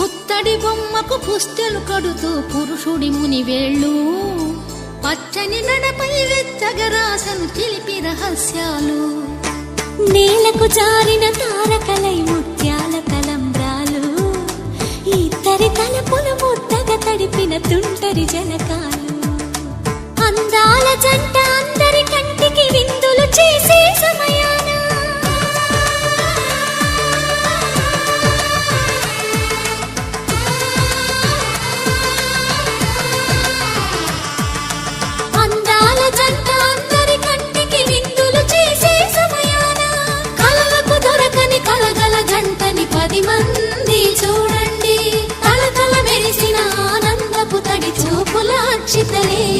పుత్తడి బొమ్మకు పుస్తెలు కడుతూ పురుషుడి ముని వేళ్ళు పచ్చని నడపై వెచ్చగరాసను చిలిపి రహస్యాలు. నేలకు జారిన తారకలై ముత్యాల తలంబ్రాలు ఇద్దరి తలపులు ముద్దగా తడిపిన తుంటరి జలకాలు అందాల జంట need